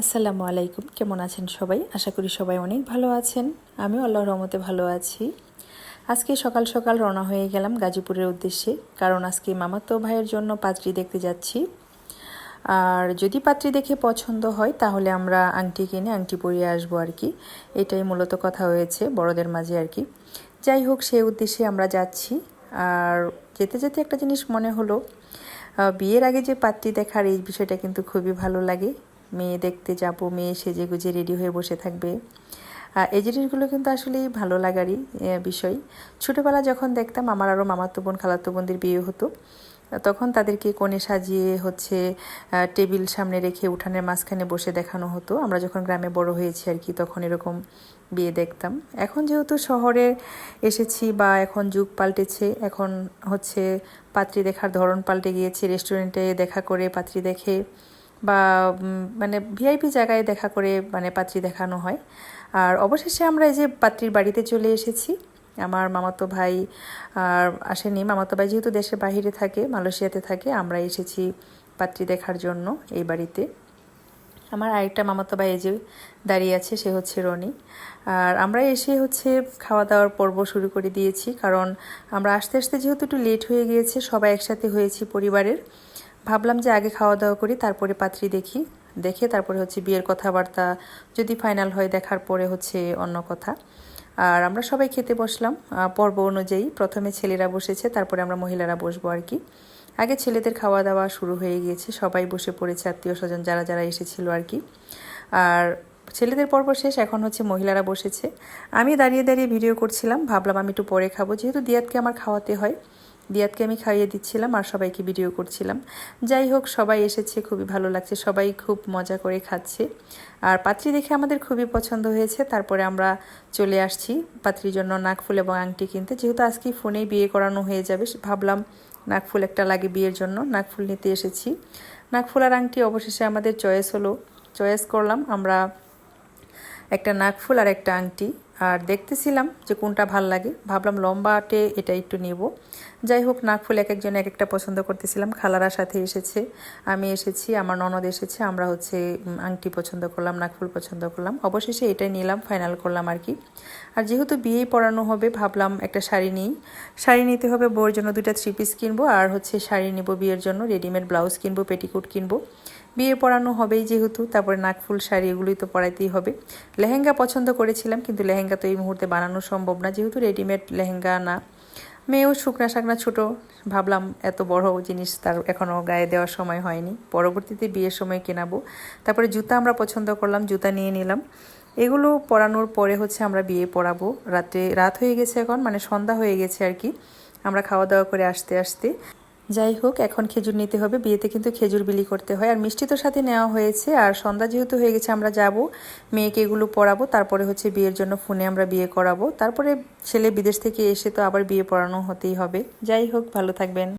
আসসালামু আলাইকুম। কেমন আছেন সবাই? আশা করি সবাই অনেক ভালো আছেন। আমিও আল্লাহর রহমতে ভালো আছি। আজকে সকাল সকাল রওনা হয়ে গেলাম গাজীপুরের উদ্দেশ্যে, কারণ আজকে মামাতো ভাইয়ের জন্য পাত্রী দেখতে যাচ্ছি। আর যদি পাত্রী দেখে পছন্দ হয়, তাহলে আমরা আংটি কিনে আংটি পরিয়ে আসব আর কি। এটাই মূলত কথা হয়েছে বড়দের মাঝে আর কি। যাই হোক সেই উদ্দেশ্যে আমরা যাচ্ছি। আর যেতে যেতে একটা জিনিস মনে হলো বিয়ের আগে যে পাত্রী দেখার এই বিষয়টা কিন্তু খুবই ভালো লাগে। মেয়ে দেখতে যাব, মেয়ে সেজে গুজে রেডি হয়ে বসে থাকবে। এই জিনিসগুলো কিন্তু আসলেই ভালো লাগারই বিষয়। ছোটোবেলা যখন দেখতাম আমার আরও মামাতো বোন, খালাতো বোনদের বিয়ে হতো, তখন তাদেরকে কোণে সাজিয়ে হচ্ছে টেবিল সামনে রেখে উঠানের মাঝখানে বসে দেখানো হতো। আমরা যখন গ্রামে বড় হয়েছি আর কি, তখন এরকম বিয়ে দেখতাম। এখন যেহেতু শহরে এসেছি বা এখন যুগ পাল্টেছে, এখন হচ্ছে পাত্রী দেখার ধরন পাল্টে গিয়েছে রেস্টুরেন্টে দেখা করে পাত্রী দেখে বা মানে ভিআইপি জায়গায় দেখা করে মানে পাত্রী দেখানো হয়। আর অবশেষে আমরা এই যে পাত্রীর বাড়িতে চলে এসেছি। আমার মামাতো ভাই আর আসেনি। মামাতো ভাই যেহেতু দেশের বাহিরে থাকে, মালয়েশিয়াতে থাকে, আমরা এসেছি পাত্রী দেখার জন্য এই বাড়িতে। আমার আরেকটা মামাতো ভাই যে দাঁড়িয়ে আছে, সে হচ্ছে রনি। আর আমরা এসে হচ্ছে খাওয়া দাওয়ার পর্ব শুরু করে দিয়েছি। কারণ আমরা আস্তে আস্তে যেহেতু একটু লেট হয়ে গিয়েছে, সবাই একসাথে হয়েছি পরিবারের। ভাবলাম যে আগে খাওয়া দাওয়া করি, তারপরে পাত্রী দেখি। দেখে তারপরে হচ্ছে বিয়ের কথাবার্তা, যদি ফাইনাল হয় দেখার পরে হচ্ছে অন্য কথা। আর আমরা সবাই খেতে বসলাম। পর্ব অনুযায়ী প্রথমে ছেলেরা বসেছে, তারপরে আমরা মহিলারা বসবো আর কি। আগে ছেলেদের খাওয়া দাওয়া শুরু হয়ে গিয়েছে, সবাই বসে পড়েছে, আত্মীয় স্বজন যারা যারা এসেছিল আর কি। আর ছেলেদের পর্ব শেষ, এখন হচ্ছে মহিলারা বসেছে। আমি দাঁড়িয়ে দাঁড়িয়ে ভিডিও করছিলাম, ভাবলাম আমি একটু পরে খাব, যেহেতু দিয়াতকে আমার খাওয়াতে হয়। দিয়াতকে আমি খাইয়ে দিচ্ছিলাম আর সবাইকে ভিডিও করছিলাম। যাই হোক, সবাই এসেছে, খুবই ভালো লাগছে। সবাই খুব মজা করে খাচ্ছে। আর পাত্রী দেখে আমাদের খুবই পছন্দ হয়েছে। তারপরে আমরা চলে আসছি পাত্রীর জন্য নাকফুল এবং আংটি কিনতে। যেহেতু আজকে ফোনেই বিয়ে করানো হয়ে যাবে, ভাবলাম নাকফুল একটা লাগে বিয়ের জন্য। নাকফুল নিতে এসেছি। নাকফুল আর আংটি অবশেষে আমাদের চয়েস হলো। চয়েস করলাম আমরা একটা নাকফুল আর একটা আংটি। আর দেখতেছিলাম যে কোনটা ভালো লাগে। ভাবলাম লম্বাটে এটা একটু নেব। যাই হোক নাকফুল এক একজন এক একটা পছন্দ করতেছিলাম। খালারা সাথে এসেছে, আমি এসেছি, আমার ননদ এসেছে, আমরা হচ্ছে আংটি পছন্দ করলাম নাকফুল পছন্দ করলাম। অবশেষে এটাই নিলাম ফাইনাল করলাম আর কি। আর যেহেতু বিয়েই পড়ানো হবে, ভাবলাম একটা শাড়ি নিই। শাড়ি নিতে হবে বউর জন্য দুটা থ্রি পিস কিনবো, আর হচ্ছে শাড়ি নেব বিয়ের জন্য রেডিমেড ব্লাউজ কিনবো পেটিকুট কিনবো। বিয়ে পড়ানো হবেই যেহেতু, তারপরে নাকফুল শাড়ি এগুলোই তো পরাইতেই হবে। লেহেঙ্গা পছন্দ করেছিলাম, কিন্তু লেহেঙ্গা তো এই মুহূর্তে বানানো সম্ভব না, যেহেতু রেডিমেড লেহেঙ্গা না। মেয়েও শুকনা শাকনা ছোট, ভাবলাম এত বড় জিনিস তার এখনও গায়ে দেওয়ার সময় হয়নি। পরবর্তীতে বিয়ের সময় কেনাবো। তারপরে জুতা আমরা পছন্দ করলাম, জুতা নিয়ে নিলাম। এগুলো পরানোর পরে হচ্ছে আমরা বিয়ে পড়াবো। রাতে রাত হয়ে গেছে এখন মানে সন্ধ্যা হয়ে গেছে আর কি। আমরা খাওয়া দাওয়া করে আসতে আসতে যাই হোক, এখন খেজুর নিতে হবে। বিয়েতে কিন্তু খেজুর বিলি করতে হয়। আর মিষ্টি তো সাথে নেওয়া হয়েছে। আর সন্ধ্যা যেহেতু হয়ে গেছে, আমরা যাব। মেয়েকে এগুলো পড়াবো। তারপরে হচ্ছে বিয়ের জন্য ফোনে আমরা বিয়ে করাবো। তারপরে ছেলে বিদেশ থেকে এসে তো আবার বিয়ে পড়ানো হতেই হবে। যাই হোক, ভালো থাকবেন।